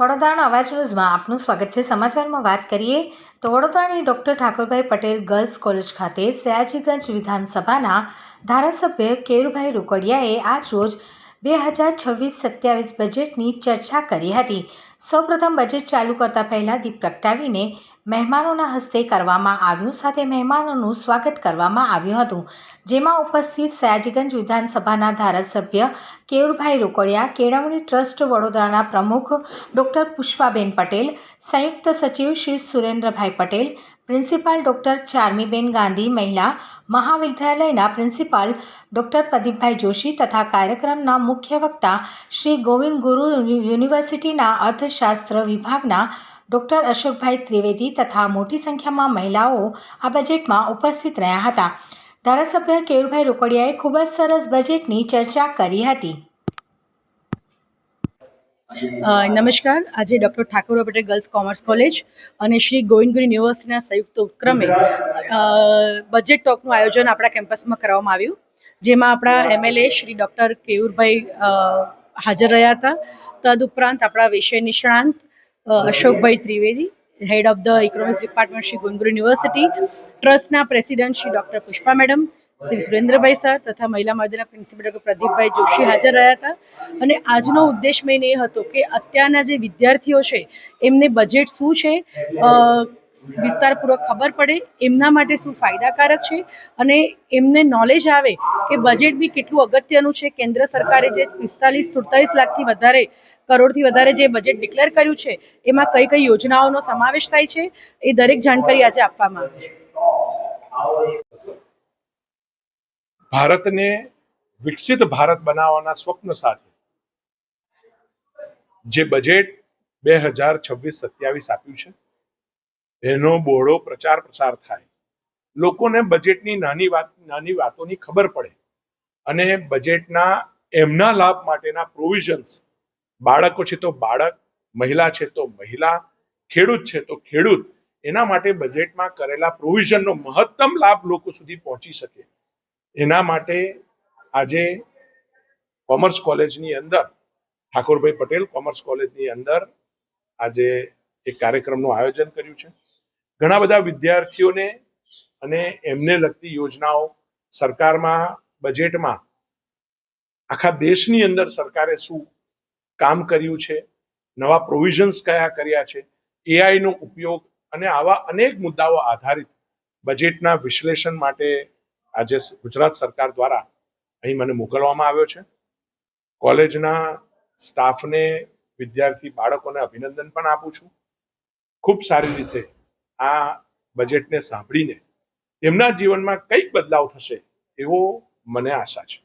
વડોદરાના અવાજ ન્યૂઝમાં આપનું સ્વાગત છે. સમાચારમાં વાત કરીએ તો વડોદરાની doctor Thakorbhai Patel girls college ખાતે સયાજીગંજ વિધાનસભાના ધારાસભ્ય કેરુભાઈ રોકડિયાએ આજ બે હજાર છવ્વીસ સત્યાવીસ બજેટની ચર્ચા કરી હતી. સૌપ્રથમ બજેટ ચાલુ કરતા પહેલા દીપ પ્રગટાવીને મહેમાનોના હસ્તે કરવામાં આવ્યું, સાથે મહેમાનોનું સ્વાગત કરવામાં આવ્યું હતું. જેમાં ઉપસ્થિત સયાજીગંજ વિધાનસભાના ધારાસભ્ય કેયુરભાઈ રોકડિયા, કેળવણી ટ્રસ્ટ વડોદરાના પ્રમુખ ડૉક્ટર પુષ્પાબેન પટેલ, સંયુક્ત સચિવ શ્રી સુરેન્દ્રભાઈ પટેલ, પ્રિન્સિપાલ ડૉક્ટર ચારમીબેન ગાંધી મહિલા મહાવિદ્યાલયના પ્રિન્સિપાલ ડૉક્ટર પ્રદીપભાઈ જોશી તથા કાર્યક્રમના મુખ્ય વક્તા શ્રી ગોવિંદ ગુરુ યુનિવર્સિટીના અર્થશાસ્ત્ર વિભાગના ડૉક્ટર અશોકભાઈ ત્રિવેદી તથા મોટી સંખ્યામાં મહિલાઓ આ બજેટમાં ઉપસ્થિત રહ્યા હતા. ધારાસભ્ય કેયુરભાઈ રોકડિયાએ ખૂબ જ સરસ બજેટની ચર્ચા કરી હતી. નમસ્કાર. આજે doctor Thakor Patel girls commerce college અને શ્રી ગોવિંદગુરુ યુનિવર્સિટીના સંયુક્ત ઉપક્રમે બજેટ ટોકનું આયોજન આપણા કેમ્પસમાં કરવામાં આવ્યું. જેમાં આપણા એમએલએ શ્રી ડૉક્ટર કેયુરભાઈ હાજર રહ્યા હતા. તદુપરાંત આપણા વિષય નિષ્ણાંત Ashokbhai Trivedi, head of the economics department Shri Govindguri university, ટ્રસ્ટના president Shri doctor Pushpa madam, Shri Surendrabhai sir તથા મહિલા મંડળના પ્રિન્સિપલ ડૉક્ટર પ્રદીપભાઈ જોશી હાજર રહ્યા હતા. અને આજનો ઉદ્દેશ મેં એ હતો કે અત્યારના જે વિદ્યાર્થીઓ છે, એમને બજેટ શું છે? વિસ્તારપૂર્વક ખબર પડે, એમના માટે શું ફાયદાકારક છે? અને એમને નોલેજ આવે કે બજેટ બી કેટલું અગત્યનું છે? કેન્દ્ર સરકારે જે પિસ્તાલીસ, સુડતાલીસ લાખથી વધારે, કરોડથી વધારે જે બજેટ ડિક્લેર કર્યું છે, એમાં કઈ કઈ યોજનાઓનો સમાવેશ થાય છે? એ દરેક જાણકારી આજે આપવામાં આવી છે. ભારતને વિકસિત ભારત બનાવવાના સ્વપ્ન સાથે જે બજેટ બે હજાર છવ્વીસ સત્યાવીસ આપ્યું છે એનો બહોળો પ્રચાર પ્રસાર થાય. લોકોને બજેટની નાની વાત, નાની વાતોની ખબર પડે અને બજેટના એમના લાભ માટેના પ્રોવિઝન્સ બાળકો છે તો બાળક, મહિલા છે તો મહિલા, ખેડૂત છે તો ખેડૂત, એના માટે બજેટમાં કરેલા પ્રોવિઝનનો મહત્તમ લાભ લોકો સુધી પહોંચી શકે. એના માટે આજે કોમર્સ કોલેજની અંદર, ઠાકોરભાઈ પટેલ કોમર્સ કોલેજની અંદર આજે એક કાર્યક્રમનું આયોજન કર્યું છે. ઘણા બધા વિદ્યાર્થીઓને અને એમને લગતી યોજનાઓ સરકારમાં બજેટમાં આખા દેશની અંદર સરકારે શું કામ કર્યું છે, નવા પ્રોવિઝન્સ કયા કર્યા છે એઆઈનો ઉપયોગ અને આવા અનેક મુદ્દાઓ આધારિત બજેટના વિશ્લેષણ માટે આજે ગુજરાત સરકાર દ્વારા અહીં મને મોકલવામાં આવ્યો છે. કોલેજના સ્ટાફને વિદ્યાર્થી બાળકોને અભિનંદન પણ આપું છું. ખૂબ સારી રીતે આ બજેટને સાંભળીને તેમના જીવનમાં કંઈક બદલાવ થશે એવો મને આશા છે.